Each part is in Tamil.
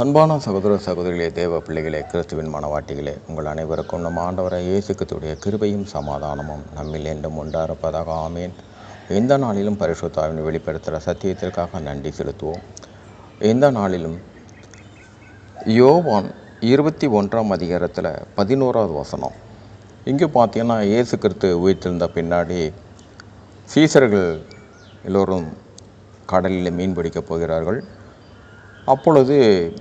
அன்பான சகோதர சகோதரிகளே தேவ பிள்ளைகளே கிறிஸ்துவின் மனவாட்டிகளே உங்கள் அனைவருக்கும் நம் ஆண்டவரை இயேசுக்கத்துடைய கிருபையும் சமாதானமும் நம்மில் என்றும் உண்டாரப்பதாக ஆமேன். எந்த நாளிலும் பரிசுத்தாவின் வெளிப்படுத்துகிற சத்தியத்திற்காக நன்றி செலுத்துவோம். எந்த நாளிலும் யோவான் இருபத்தி ஒன்றாம் அதிகாரத்தில் பதினோராவது வசனம். இங்கே பார்த்தீங்கன்னா இயேசு கிறிஸ்து உயிர்த்திருந்த பின்னாடி சீசர்கள் எல்லோரும் கடலில் மீன் பிடிக்கப் போகிறார்கள். அப்பொழுது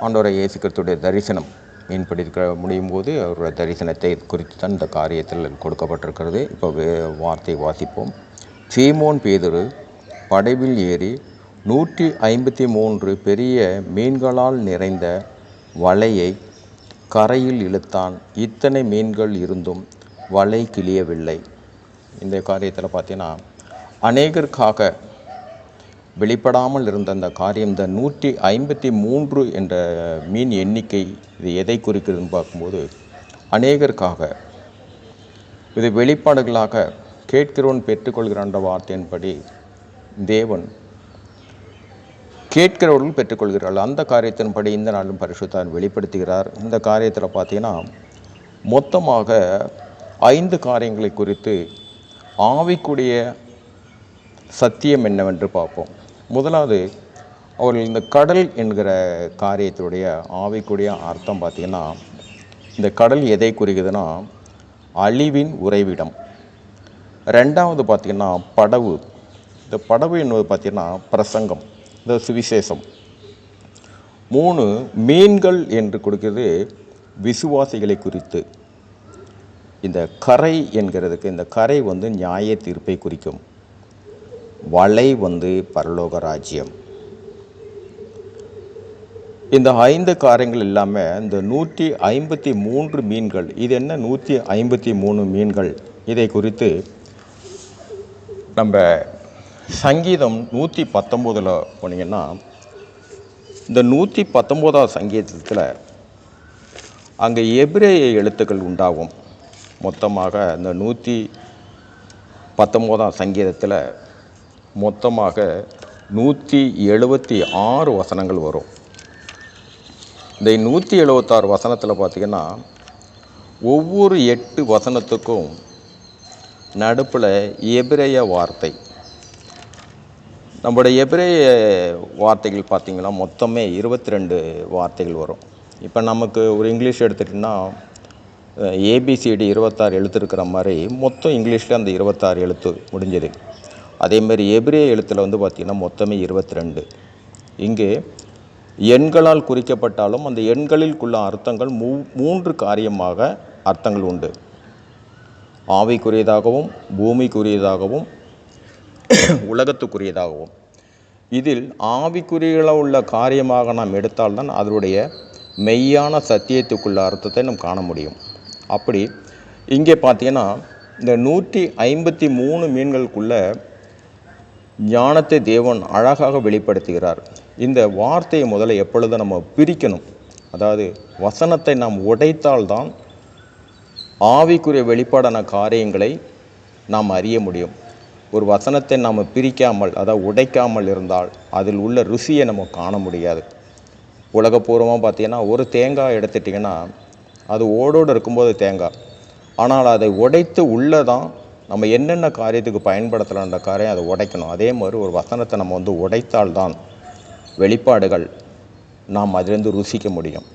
ஆண்டோரை இயேசு கிறிஸ்துடைய தரிசனம் மீன் பிடிக்க முடியும் போது அவருடைய தரிசனத்தை குறித்து தான் இந்த காரியத்தில் கொடுக்கப்பட்டிருக்கிறது. இப்போ வே- வார்த்தை வாசிப்போம். சீமோன் பேதுரு படவில் ஏறி நூற்றி ஐம்பத்தி மூன்று பெரிய மீன்களால் நிறைந்த வலையை கரையில் இழுத்தான். இத்தனை மீன்கள் இருந்தும் வலை கிளியவில்லை. இந்த காரியத்தில் பார்த்தீங்கன்னா அநேகருக்காக வெளிப்படாமல் இருந்த அந்த காரியம் இந்த நூற்றி ஐம்பத்தி மூன்று என்ற மீன் எண்ணிக்கை இது எதை குறிக்கிறதுன்னு பார்க்கும்போது அநேகருக்காக இது வெளிப்பாடுகளாக கேட்கிறவன் பெற்றுக்கொள்கிறான்ற வார்த்தையின்படி தேவன் கேட்கிறவர்கள் பெற்றுக்கொள்கிறார்கள். அந்த காரியத்தின்படி இந்த நாளும் பரிசுத்தார் வெளிப்படுத்துகிறார். இந்த காரியத்தில் பார்த்தீங்கன்னா மொத்தமாக ஐந்து காரியங்களை குறித்து ஆவிக்குடைய சத்தியம் என்னவென்று பார்ப்போம். முதலாவது அவர்கள் இந்த கடல் என்கிற காரியத்துடைய ஆவிக்குடைய அர்த்தம் பார்த்திங்கன்னா இந்த கடல் எதை குறிக்குதுன்னா அழிவின் உறைவிடம். ரெண்டாவது பார்த்திங்கன்னா படவு. இந்த படவு என்பது பார்த்திங்கன்னா பிரசங்கம். இந்த சுவிசேஷம். மூணு மீன்கள் என்று கொடுக்கிறது விசுவாசிகளை குறித்து. இந்த கரை என்கிறதுக்கு இந்த கரை வந்து நியாய தீர்ப்பை குறிக்கும். வலை வந்து பரலோக ராஜ்யம். இந்த ஐந்து காரியங்கள் இல்லாமல் இந்த நூற்றி ஐம்பத்தி மூன்று மீன்கள் இது என்ன நூற்றி ஐம்பத்தி மூணு மீன்கள்? இதை குறித்து நம்ம சங்கீதம் நூற்றி பத்தொம்போதில் போனீங்கன்னா இந்த நூற்றி பத்தொம்போதாவது சங்கீதத்தில் அங்கே எபிரேய எழுத்துக்கள் உண்டாகும். மொத்தமாக இந்த நூற்றி பத்தொம்போதாம் சங்கீதத்தில் மொத்தமாக நூற்றி எழுபத்தி ஆறு வசனங்கள் வரும். இந்த நூற்றி எழுபத்தாறு வசனத்தில் பார்த்திங்கன்னா ஒவ்வொரு எட்டு வசனத்துக்கும் நடுப்பில் எபிரேய வார்த்தை. நம்மளுடைய எபிரேய வார்த்தைகள் பார்த்திங்கன்னா மொத்தமே இருபத்தி ரெண்டு வார்த்தைகள் வரும். இப்போ நமக்கு ஒரு இங்கிலீஷ் எடுத்துகிட்டிங்கன்னா ஏபிசிடி இருபத்தாறு எழுத்து இருக்கிற மாதிரி மொத்தம் இங்கிலீஷில் அந்த இருபத்தாறு எழுத்து முடிஞ்சது. அதேமாதிரி எபிரிய எழுத்தில் வந்து பார்த்திங்கன்னா மொத்தமே இருபத்தி ரெண்டு இங்கே எண்களால் குறிக்கப்பட்டாலும் அந்த எண்களிலுக்குள்ள அர்த்தங்கள் மூ மூன்று காரியமாக அர்த்தங்கள் உண்டு. ஆவிக்குரியதாகவும் பூமிக்குரியதாகவும் உலகத்துக்குரியதாகவும். இதில் ஆவிக்குரியல உள்ள காரியமாக நாம் எடுத்தால்தான் அதனுடைய மெய்யான சத்தியத்துக்குள்ள அர்த்தத்தை நாம் காண முடியும். அப்படி இங்கே பார்த்தீங்கன்னா இந்த நூற்றி ஐம்பத்தி மூணு மீன்களுக்குள்ள ஞானத்தை தேவன் அழகாக வெளிப்படுத்துகிறார். இந்த வார்த்தையை முதல்ல எப்பொழுதும் நம்ம பிரிக்கணும்? அதாவது வசனத்தை நாம் உடைத்தால்தான் ஆவிக்குரிய வெளிப்பாடான காரியங்களை நாம் அறிய முடியும். ஒரு வசனத்தை நாம் பிரிக்காமல் அதாவது உடைக்காமல் இருந்தால் அதில் உள்ள ருசியை நம்ம காண முடியாது. உலகப்பூர்வமாக பார்த்தீங்கன்னா ஒரு தேங்காய் எடுத்துட்டிங்கன்னா அது ஓடோடு இருக்கும்போது தேங்காய். ஆனால் அதை உடைத்து உள்ளே தான் நம்ம என்னென்ன காரியத்துக்கு பயன்படுத்தலான்ற காரியம் அதை உடைக்கணும். அதே மாதிரி ஒரு வசனத்தை நம்ம வந்து உடைத்தால்தான் வெளிப்பாடுகள் நாம் அதிலிருந்து ருசிக்க முடியும்.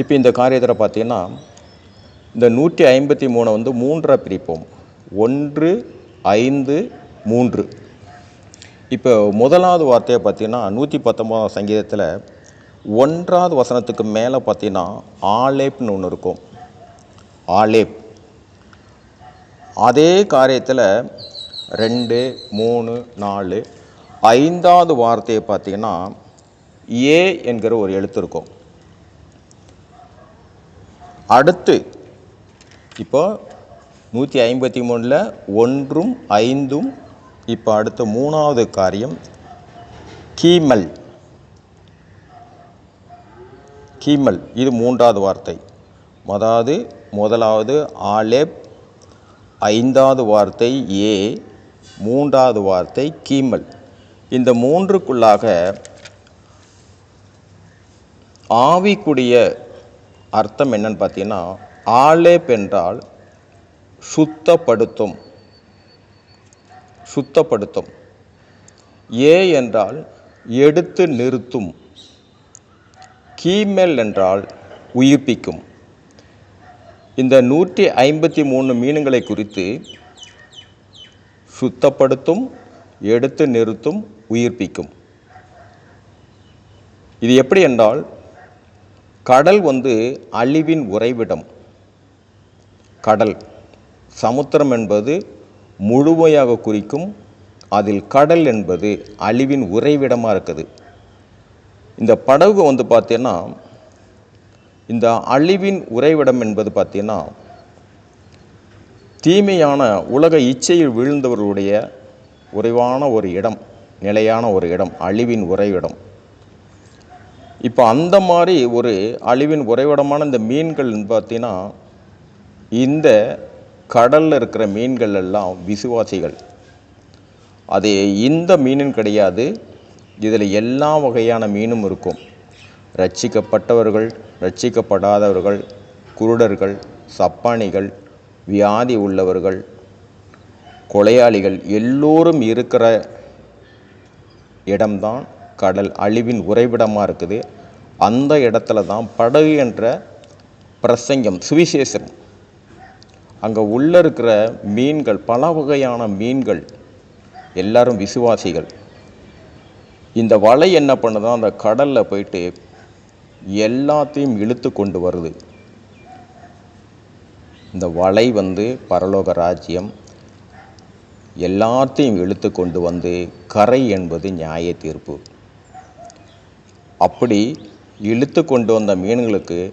இப்போ இந்த காரியத்தில் பார்த்தீங்கன்னா இந்த நூற்றி ஐம்பத்தி மூணை வந்து மூன்றாக பிரிப்போம். ஒன்று ஐந்து மூன்று. இப்போ முதலாவது வார்த்தையை பார்த்தீங்கன்னா நூற்றி பத்தொம்போதாம் சங்கீதத்தில் ஒன்றாவது வசனத்துக்கு மேலே பார்த்தீங்கன்னா ஆலேப்னு ஒன்று இருக்கும். ஆலேப். அதே காரியத்தில் ரெண்டு மூணு நாலு ஐந்தாவது வார்த்தையை பார்த்தீங்கன்னா ஏ என்கிற ஒரு எழுத்து இருக்கும். அடுத்து இப்போ நூற்றி ஐம்பத்தி மூணில் ஒன்றும் ஐந்தும் இப்போ அடுத்த மூணாவது காரியம் கீமல். கீமல் இது மூன்றாவது வார்த்தை. அதாவது முதலாவது ஆலேப் ஐந்தாவது வார்த்தை ஏ மூன்றாவது வார்த்தை கீமல். இந்த மூன்றுக்குள்ளாக ஆவிக்குடைய அர்த்தம் என்னன்னு பார்த்தீங்கன்னா ஆலேப் என்றால் சுத்தப்படுத்தும். சுத்தப்படுத்தும். ஏ என்றால் எடுத்து நிறுத்தும். கீமெல் என்றால் உயிர்ப்பிக்கும். இந்த நூற்றி ஐம்பத்தி மூணு மீன்களை குறித்து சுத்தப்படுத்தும் எடுத்து நிறுத்தும் உயிர்ப்பிக்கும். இது எப்படி என்றால் கடல் வந்து அழிவின் உறைவிடம். கடல் சமுத்திரம் என்பது முழுமையாக குறிக்கும் அதில் கடல் என்பது அழிவின் உறைவிடமாக இருக்குது. இந்த படகு வந்து பார்த்தீங்கன்னா இந்த அழிவின் உறைவிடம் என்பது பார்த்தீங்கன்னா தீமையான உலக இச்சையில் வீழ்ந்தவர்களுடைய உறைவான ஒரு இடம் நிலையான ஒரு இடம் அழிவின் உறைவிடம். இப்போ அந்த மாதிரி ஒரு அழிவின் உறைவிடமான இந்த மீன்கள் பார்த்தீங்கன்னா இந்த கடலில் இருக்கிற மீன்கள் எல்லாம் விசுவாசிகள். அது இந்த மீனும் கிடையாது. இதில் எல்லா வகையான மீனும் இருக்கும். ரட்சிக்கப்பட்டவர்கள் ரட்சிக்கப்படாதவர்கள் குருடர்கள் சப்பானிகள் வியாதி உள்ளவர்கள் கொலையாளிகள் எல்லோரும் இருக்கிற இடம்தான் கடல் அழிவின் உறைவிடமாக இருக்குது. அந்த இடத்துல தான் படகு என்ற பிரசங்கம் சுவிசேஷம். அங்கே உள்ளே இருக்கிற மீன்கள் பல வகையான மீன்கள் எல்லாரும் விசுவாசிகள். இந்த வலை என்ன பண்ணுதான் அந்த கடலில் போயிட்டு எல்லாத்தையும் இழுத்து கொண்டு வருது. இந்த வலை வந்து பரலோக ராஜ்யம் எல்லாத்தையும் இழுத்து கொண்டு வந்து கரை என்பது நியாய தீர்ப்பு. அப்படி இழுத்து கொண்டு வந்த மீன்களுக்கு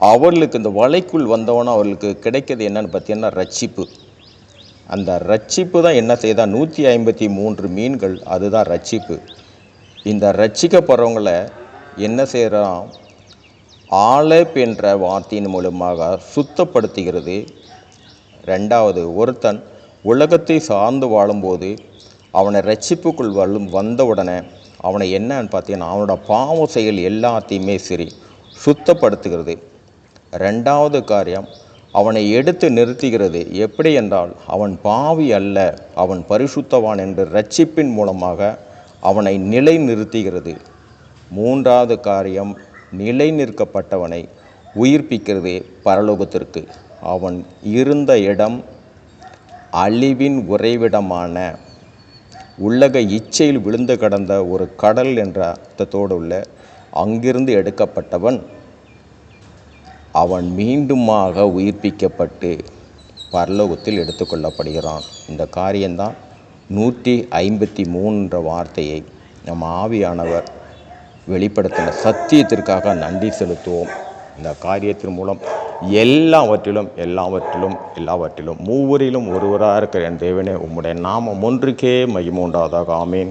அவர்களுக்கு இந்த வலைக்குள் வந்தவொன்னே அவர்களுக்கு கிடைக்கிறது என்னன்னு பார்த்தீங்கன்னா ரட்சிப்பு. அந்த ரட்சிப்பு தான் என்ன செய்தா? நூற்றி ஐம்பத்தி மூன்று மீன்கள் அதுதான் ரட்சிப்பு. இந்த ரட்சிக்கப்படுறவங்களை என்ன செய்கிறான் ஆலேப் என்ற வார்த்தையின் மூலமாக சுத்தப்படுத்துகிறது. ரெண்டாவது ஒருத்தன் உலகத்தை சார்ந்து வாழும்போது அவனை ரட்சிப்புக்குள் வரும் வந்தவுடனே அவனை என்னன்னு பார்த்தீங்கன்னா அவனோட பாவ செயல் எல்லாத்தையுமே சரி சுத்தப்படுத்துகிறது. ரெண்டாவது காரியம் அவனை எடுத்து நிறுத்துகிறது. எப்படி என்றால் அவன் பாவி அல்ல அவன் பரிசுத்தவான் என்று ரட்சிப்பின் மூலமாக அவனை நிலை நிறுத்துகிறது மூன்றாவது காரியம் நிலை நிற்கப்பட்டவனை உயிர்ப்பிக்கிறது பரலோகத்திற்கு. அவன் இருந்த இடம் அழிவின் உறைவிடமான உள்ளக இச்சையில் விழுந்து கடந்த ஒரு கடல் என்ற அர்த்தத்தோடு உள்ள அங்கிருந்து எடுக்கப்பட்டவன் அவன் மீண்டுமாக உயிர்ப்பிக்கப்பட்டு பரலோகத்தில் எடுத்துக்கொள்ளப்படுகிறான் இந்த காரியம்தான் நூற்றி ஐம்பத்தி மூன்ற வார்த்தையை நம் ஆவியானவர் வெளிப்படுத்தின சத்தியத்திற்காக நன்றி செலுத்துவோம். இந்த காரியத்தின் மூலம் எல்லாவற்றிலும் எல்லாவற்றிலும் எல்லாவற்றிலும் மூவரிலும் ஒருவராக இருக்கிற என் தேவனே உம்முடைய நாமம் ஒன்றுக்கே மகிமூண்டாதாக ஆமேன்.